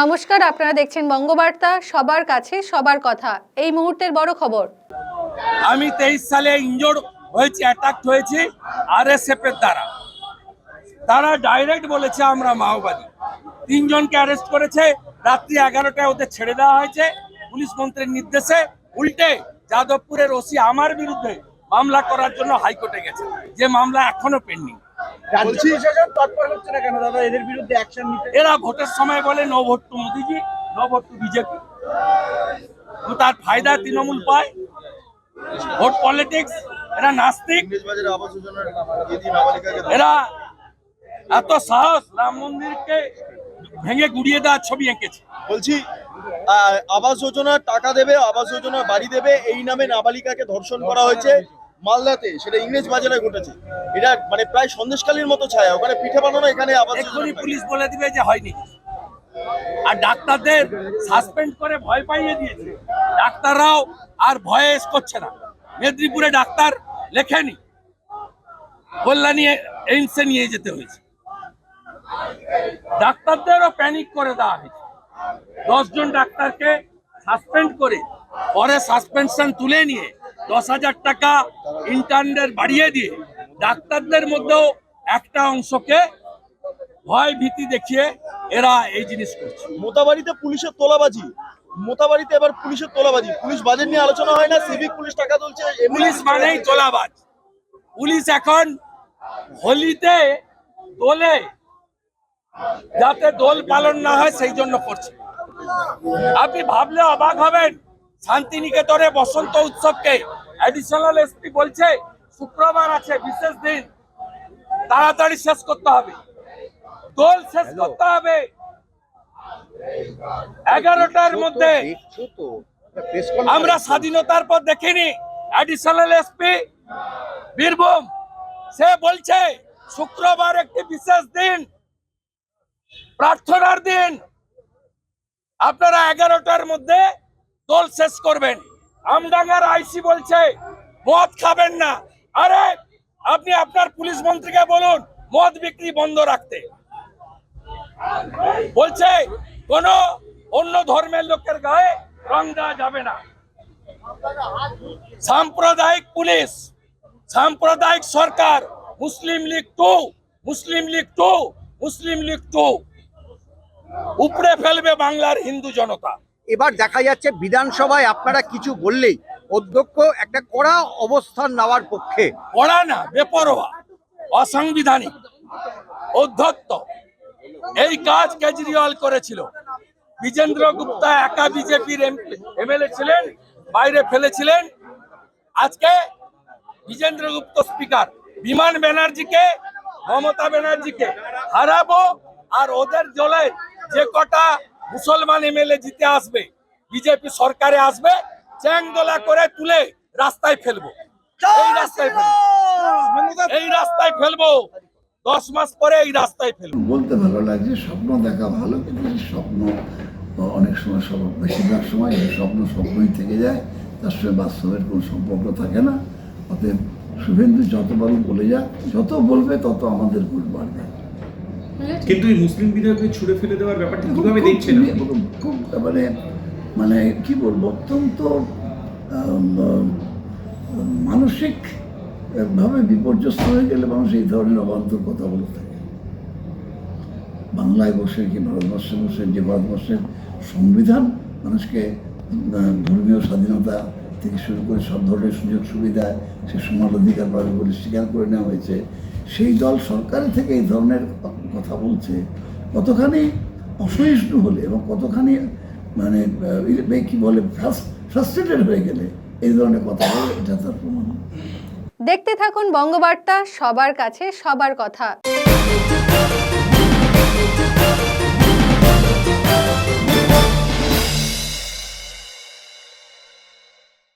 নমস্কার, আপনারা দেখছেন বঙ্গবার্তা, সবার কাছে সবার কথা। এই মুহূর্তের বড় খবর। আমি তেইশ সালে ইনজোর্ড হয়েছি অ্যাটাক হয়েছি আরএসএফ এর দ্বারা। তারা ডাইরেক্ট বলেছে আমরা মাওবাদী। তিনজনকে অ্যারেস্ট করেছে, রাত্রি এগারোটায় ওদের ছেড়ে দেওয়া হয়েছে, পুলিশ মন্ত্রীর নির্দেশে উল্টে যাদবপুরের ওসি আমার বিরুদ্ধে মামলা করার জন্য হাইকোর্টে গেছে। যে মামলা এখনও পেন্ডিং রাজ্য প্রশাসন তৎপর হচ্ছে না কেন? দাদা এদের বিরুদ্ধে অ্যাকশন নিতে এরা ভোটের সময় বলে no vote to Modiji no vote to BJP তার ফায়দা তৃণমূল পায়। ভোট পলিটিক্স এরা নাস্তিক। আবাস যোজনার এরা এত সাহস রাম মন্দিরকে ভেঙে গুড়িয়ে দেওয়ার ছবি এঁকেছে। বলছি আবাস যোজনার টাকা দেবে আবাস যোজনার বাড়ি দেবে এই নামে নাবালিকাকে ধর্ষণ করা হয়েছে। মালদাতে, সেটা ইংরেজ বাজারে ঘটেছে। এটা মানে প্রায় সন্দেশকালীর মতো ছায়া, ওখানে পিঠে বানানো এখানে যোজনা পুলিশ বলে দিবে যে হয়নি। আর ডাক্তারদের সাসপেন্ড করে ভয় পাইয়ে দিয়েছে। ডাক্তাররাও আর ভয়ে এস করছে না। মেদিনীপুরে ডাক্তার লেখেনি। কল্যাণী এইমসে নিয়ে যেতে হয়েছে। ডাক্তারদেরও প্যানিক করে দেওয়া হয়েছে। দশজন ডাক্তারকে সাসপেন্ড করে, পরে সাসপেনশন তুলে নিয়ে দশ হাজার টাকা ইন্টার্নদের বাড়িয়ে দিয়ে ডাক্তারদের মধ্যেও একটা অংশকে ভয় ভীতি দেখিয়ে এরা এই জিনিস করছে। মোতাবাড়িতে পুলিশের তোলাবাজি। মোতাবাড়িতে এবার পুলিশের তোলাবাজি। পুলিশ বাজেট নিয়ে আলোচনা হয় না সিভিক পুলিশ টাকা তুলছে পুলিশ মানেই তোলাবাজ। পুলিশ এখন হোলিতে দোলে যাতে দোল পালন না হয় সেই জন্য করছে। আপনি ভাবলে অবাক হবেন শান্তিনিকেতনে বসন্ত উৎসবকে অ্যাডিশনাল এসপি বলছে শুক্রবার আছে বিশেষ দিন। তাড়াতাড়ি শেষ করতে হবে। দোল শেষ করতে হবে। এগারোটার মধ্যে। আমরা স্বাধীনতার পর দেখিনি। অ্যাডিশনাল এসপি বীরভূম সে বলছে শুক্রবার একটি বিশেষ দিন। প্রার্থনার দিন। আপনারা এগারোটার মধ্যে দোল শেষ করবেন। আমডাঙ্গার আইসি বলছে, মদ খাবেন না। আরে, আপনি আপনার পুলিশ মন্ত্রীকে বলুন, মদ বিক্রি বন্ধ রাখতে। বলছে, কোন অন্য ধর্মের লোকের গায়ে রং দেওয়া যাবে না। সাম্প্রদায়িক পুলিশ, সাম্প্রদায়িক সরকার, Muslim League two, Muslim League two, Muslim League two. উপড়ে ফেলবে বাংলার হিন্দু জনতা। এবার দেখা যাচ্ছে বিধানসভায় আপনারা কিছু বললেই অধ্যক্ষ একটা কড়া অবস্থান নেওয়ার পক্ষে। কড়া না, বেপরোয়া, অসাংবিধানিক। অধ্যত্ত এই কাজ কেজরিওয়াল করেছিল। বিজেন্দ্র গুপ্তা একা বিজেপির এমএলএ ছিলেন, বাইরে ফেলেছিলেন। আজকে বিজেন্দ্র গুপ্ত স্পিকার, বিমান ব্যানার্জিকে, মমতা ব্যানার্জিকে হারাবো আর ওদের জলে যে কটা মুসলমান এমএলএ জিতে আসবে, বিজেপি সরকারে আসবে, চ্যাংদোলা করে তুলে রাস্তায় ফেলব। এই রাস্তায় ফেলব। এই রাস্তায় ফেলব। দশ মাস পরে এই রাস্তায় ফেলব। বলতে ভালো লাগছে, স্বপ্ন দেখা ভালো, কিন্তু স্বপ্ন, অনেক সময় সব, বেশিরভাগ সময় এই স্বপ্ন স্বপ্নই থেকে যায়। তার সঙ্গে বাস্তবের কোনো সম্পর্ক থাকে না। অতএব শুভেন্দু যতবার বলে যাক, যত বলবে তত আমাদের ভুল বাড়বে। কিন্তু এই মুসলিম বিধায়ককে ছুড়ে ফেলে দেওয়ার ব্যাপারটা কীভাবে দেখছেন খুব খুব মানে মানে কি বলব অত্যন্ত মানসিক ভাবে বিপর্যস্ত হয়ে গেলে মানুষ এই ধরনের অবান্তর কথা বলে থাকে। বাংলায় বসে কি ভারতবর্ষে বসে যে ভারতবর্ষের সংবিধান মানুষকে আহ, ধর্মীয় স্বাধীনতা থেকে শুরু করে সব ধরনের সুযোগ সুবিধা সে সমান অধিকার পাবে বলে স্বীকার করে নেওয়া হয়েছে। সেই দল সরকারের থেকে এই ধরনের কথা বলছে, কতখানি অসহিষ্ণু হলে এবং কতখানি মানে কি বলে ফ্রাস্ট্রেটেড হয়ে গেলে এই ধরনের কথা বলে, এটা তার প্রমাণ। দেখতে থাকুন বঙ্গবার্তা, সবার কাছে সবার কথা।